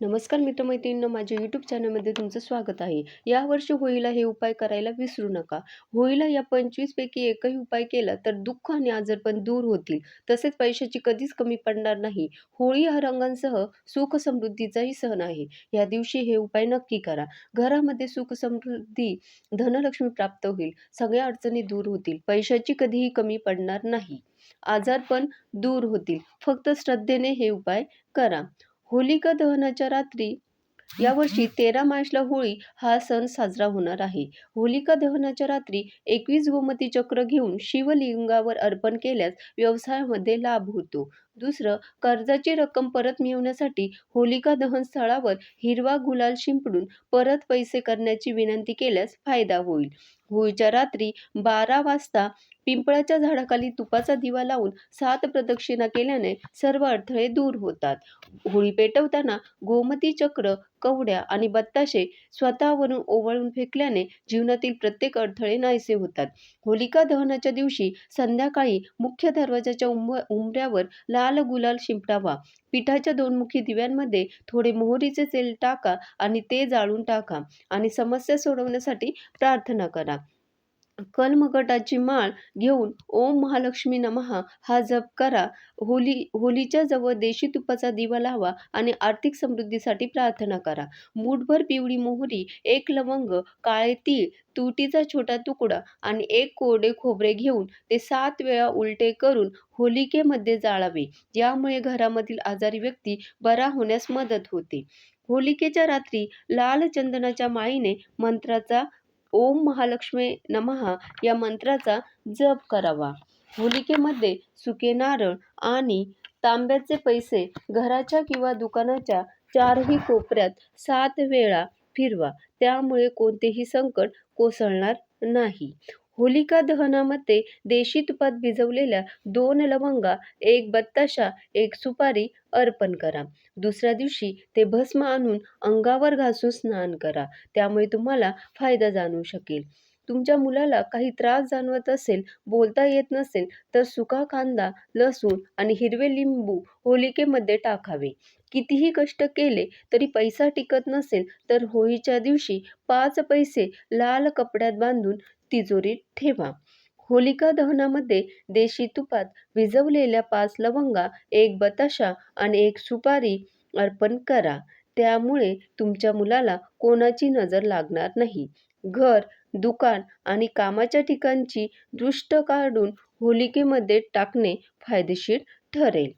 नमस्कार मित्रमैत्रिणींनो माझ्या यूट्यूब चॅनलमध्ये तुमचं स्वागत आहे. यावर्षी होळीला हे उपाय करायला विसरू नका. होळीला या पंचवीसपैकी एकही उपाय केला तर दुःख आणि आजारपण दूर होतील. तसेच पैशाची कधीच कमी पडणार नाही. होळी हा रंगांसह सुख समृद्धीचाही सण आहे. या दिवशी हे उपाय नक्की करा. घरामध्ये सुख समृद्धी धनलक्ष्मी प्राप्त होईल. सगळ्या अडचणी दूर होतील. पैशाची कधीही कमी पडणार नाही. आजारपण दूर होतील. फक्त श्रद्धेने हे उपाय करा. होलिका दहनाच्या रात्री यावर्षी तेरा मार्चला होळी हा सण साजरा होणार आहे. होलिका दहनाच्या रात्री एकवीस गोमती चक्र घेऊन शिवलिंगावर अर्पण केल्यास व्यवसायामध्ये लाभ होतो. दुसरं कर्जाची रक्कम परत मिळवण्यासाठी होलिका दहन स्थळावर हिरवा गुलाल शिंपडून परत पैसे करण्याची विनंती केल्यास फायदा होईल. होळीच्या रात्री बारा वाजता पिंपळाच्या झाडाखाली तुपाचा दिवा लावून सात प्रदक्षिणा केल्याने सर्व अडथळे दूर होतात. होळी पेटवताना गोमती चक्र कवड्या आणि बत्ताशे स्वतःवरून ओवाळून फेकल्याने जीवनातील प्रत्येक अडथळे नाहीसे होतात. होलिका दहनाच्या दिवशी संध्याकाळी मुख्य दरवाजाच्या उंब उंबऱ्यावर लाल गुलाल शिंपडावा. पिठाच्या दोन मुखी दिव्यांमध्ये थोडे मोहरीचे तेल टाका आणि ते जाळून टाका आणि समस्या सोडवण्यासाठी प्रार्थना करा. कलमगटाची माळ घेऊन ओम महालक्ष्मी नमहा हा जप करा. होली होलीच्या जवळ देशी तुपाचा दिवा लावा आणि आर्थिक समृद्धीसाठी प्रार्थना करा. मूठभर पिवळी मोहरी एक लवंग काळे तीळ तुटीचा छोटा तुकडा आणि एक कोरडे खोबरे घेऊन ते सात वेळा उलटे करून होलिकेमध्ये जाळावे. यामुळे घरामधील आजारी व्यक्ती बरा होण्यास मदत होते. होलिकेच्या रात्री लाल चंदनाच्या माळीने मंत्राचा ओम महालक्ष्मी नमहा या मंत्राचा जप करावा. होलिकेमध्ये सुके नारळ आणि तांब्याचे पैसे घराच्या किंवा दुकानाच्या चारही कोपऱ्यात सात वेळा फिरवा. त्यामुळे कोणतेही संकट कोसळणार नाही. होलिका दहनामध्ये देशी तुपात भिजवलेल्या दोन लवंगा एक बत्ताशा एक सुपारी अर्पण करा. दुसऱ्या दिवशी ते भस्म आणून अंगावर घासून स्नान करा. त्यामुळे तुम्हाला फायदा जाणवू शकेल. तुमच्या मुलाला काही त्रास जाणवत असेल बोलता येत नसेल तर सुका कांदा लसूण आणि हिरवे लिंबू होलिकेमध्ये टाकावे. कितीही कष्ट केले तरी पैसा टिकत नसेल तर होळीच्या दिवशी पाच पैसे लाल कपड्यात बांधून तिजोरीत ठेवा. होलिका दहनामध्ये देशी तुपात भिजवलेल्या पाच लवंगा एक बताशा आणि एक सुपारी अर्पण करा. त्यामुळे तुमच्या मुलाला कोणाची नजर लागणार नाही. घर दुकान आणि कामाच्या ठिकाणची दृष्ट काढून होलिकेमध्ये टाकणे फायदेशीर ठरेल.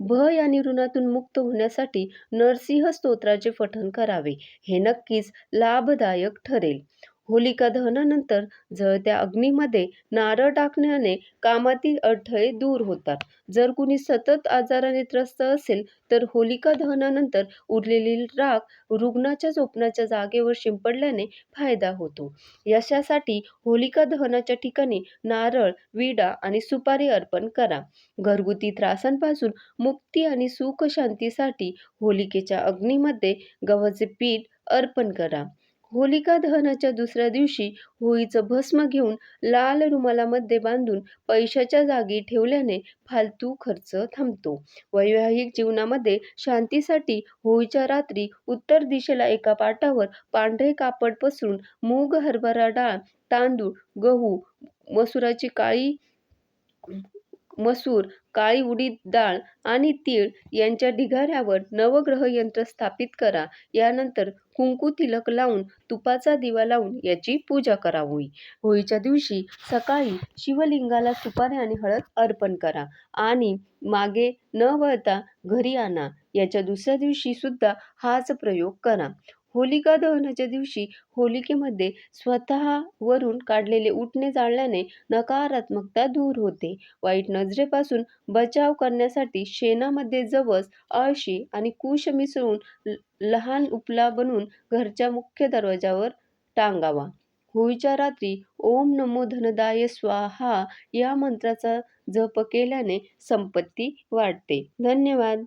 भय आणि ऋणातून मुक्त होण्यासाठी नरसिंह स्तोत्राचे पठण करावे. हे नक्कीच लाभदायक ठरेल. होलिका दहनानंतर जळत्या अग्नीमध्ये नारळ टाकण्याने कामातील अडथळे दूर होतात. जर कुणी सतत आजाराने त्रस्त असेल तर होलिका दहनानंतर उरलेली राख रुग्णाच्या झोपण्याच्या जागेवर शिंपडल्याने फायदा होतो. यशासाठी होलिका दहनाच्या ठिकाणी नारळ विडा आणि सुपारी अर्पण करा. घरगुती त्रासांपासून मुक्ती आणि सुख शांतीसाठी होलिकेच्या अग्नीमध्ये गव्हाचे पीठ अर्पण करा. होलिका दहनाच्या दुसऱ्या दिवशी होळीचं भस्म घेऊन लाल रुमालामध्ये बांधून पैशाच्या जागी ठेवल्याने फालतू खर्च थांबतो. वैवाहिक जीवनामध्ये शांतीसाठी होळीच्या रात्री उत्तर दिशेला एका पाटावर पांढरे कापड पसरून मूग हरभरा डाळ तांदूळ गहू मसुराची काळी मसूर काळी उडीद डाळ आणि तीळ यांच्या ढिगाऱ्यावर नवग्रह यंत्र स्थापित करा. यानंतर कुंकू तिलक लावून तुपाचा दिवा लावून याची पूजा करावी. होळीच्या दिवशी सकाळी शिवलिंगाला सुपारी आणि हळद अर्पण करा आणि मागे न वळता घरी आणा. याच्या दुसऱ्या दिवशी सुद्धा हाच प्रयोग करा. होलिका दहनाच्या दिवशी होलिकेमध्ये स्वतःवरून काढलेले उठणे जाळल्याने नकारात्मकता दूर होते. वाईट नजरेपासून बचाव करण्यासाठी शेणामध्ये जवस आळशी आणि कुश मिसळून लहान उपला बनवून घरच्या मुख्य दरवाजावर टांगावा. होळीच्या रात्री ओम नमो धनदाय स्वाहा या मंत्राचा जप केल्याने संपत्ती वाढते. धन्यवाद.